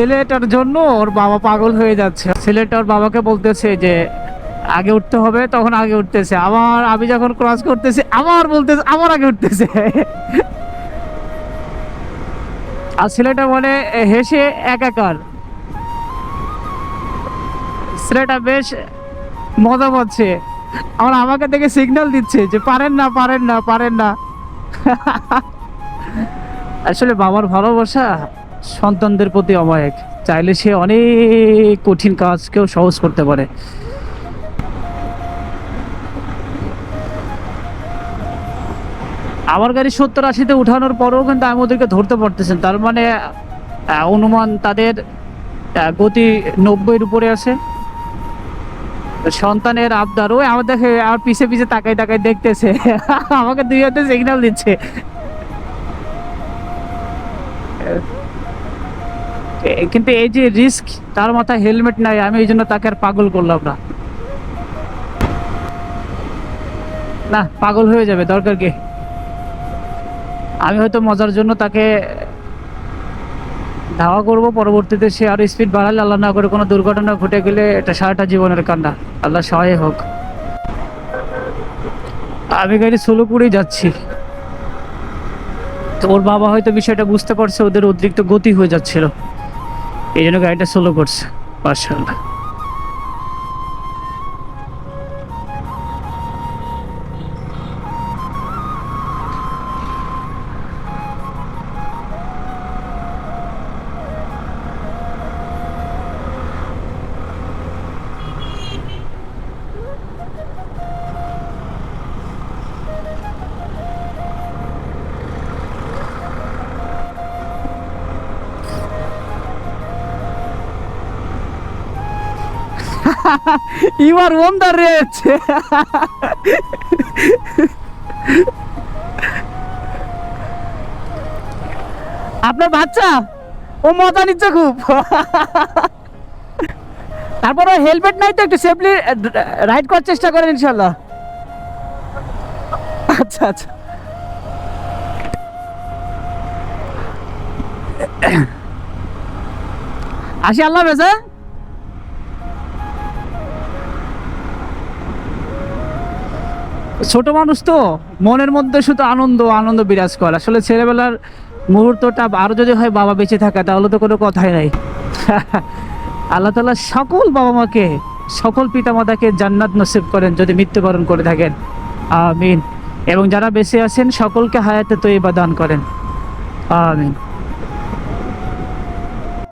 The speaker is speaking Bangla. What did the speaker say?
ছেলেটার জন্য ওর বাবা পাগল হয়ে যাচ্ছে। ছেলেটা ওর বাবাকে বলতেছে যে, আগে উঠতে হবে, তখন আগে উঠতেছে। আবার আমি যখন ক্রস করতেছি, আবার বলতেছে, আবার আগে উঠতেছে। আর ছেলেটা বলে হেসে একাকার। ছেলেটা বেশ মজা পাচ্ছে। আমার আমাকে দেখে সিগন্যাল দিচ্ছে যে, পারেন না পারেন না পারেন না। আসলে বাবার ভালোবাসা সন্তানদের প্রতি অমায়িক। চাইলে সে অনেক কঠিন কাজকেও সহজ করতে পারে। আমার গাড়ি সত্তর আশিতে উঠানোর পরেও কিন্তু আমি ওদেরকে ধরতে পারতেছেন। তার মানে অনুমান তাদের গতি নব্বইয়ের উপরে আছে। সন্তানের আবদার, ওই আমার দেখে আমার পিছে পিছে তাকাই তাকাই দেখতেছে। আমাকে দুই হাতে সিগন্যাল দিচ্ছে। কিন্তু এই যে রিস্ক তার মাথায় হেলমেট নাই, আমি এই জন্য তাকে আর পাগল করলাম না। না, পাগল হয়ে যাবে, দরকার কি? আমি হয়তো মজার জন্য তাকে ধাওয়া করব, পরবর্তীতে সে আরও স্পিড বাড়ালে আল্লাহ না করে কোনো দুর্ঘটনা ঘটে গেলে এটা সারাটা জীবনের কান্না। আল্লাহ সহায় হোক। আমি গাড়ি সোলো করেই যাচ্ছি। তো ওর বাবা হয়তো বিষয়টা বুঝতে পারছে, ওদের অতিরিক্ত গতি হয়ে যাচ্ছিল। এই জন্য গাড়িটা সোলো করছে মার্শাল্লাহ আর ওন দ্য রেট আপনার বাচ্চা? ও মজা নিচ্ছে খুব। তারপর হেলমেট নাই তো, একটু সেফলি রাইড করার চেষ্টা করেন ইনশাল্লাহ আচ্ছা আচ্ছা। আসি, আল্লাহ বেজা ছোট মানুষ তো, মনের মধ্যে শুধু আনন্দ আনন্দ বিরাজ করে। আসলে ছেলেবেলার মুহূর্তটা আরও যদি হয় বাবা বেঁচে থাকে, তাহলে তো কোনো কথাই নাই। আল্লাহ তালা সকল বাবা মাকে, সকল পিতামাতাকে জান্নাত নসিব করেন যদি মৃত্যুবরণ করে থাকেন। আমিন। এবং যারা বেঁচে আছেন, সকলকে হায়াতে তৈবা দান করেন। আমিন।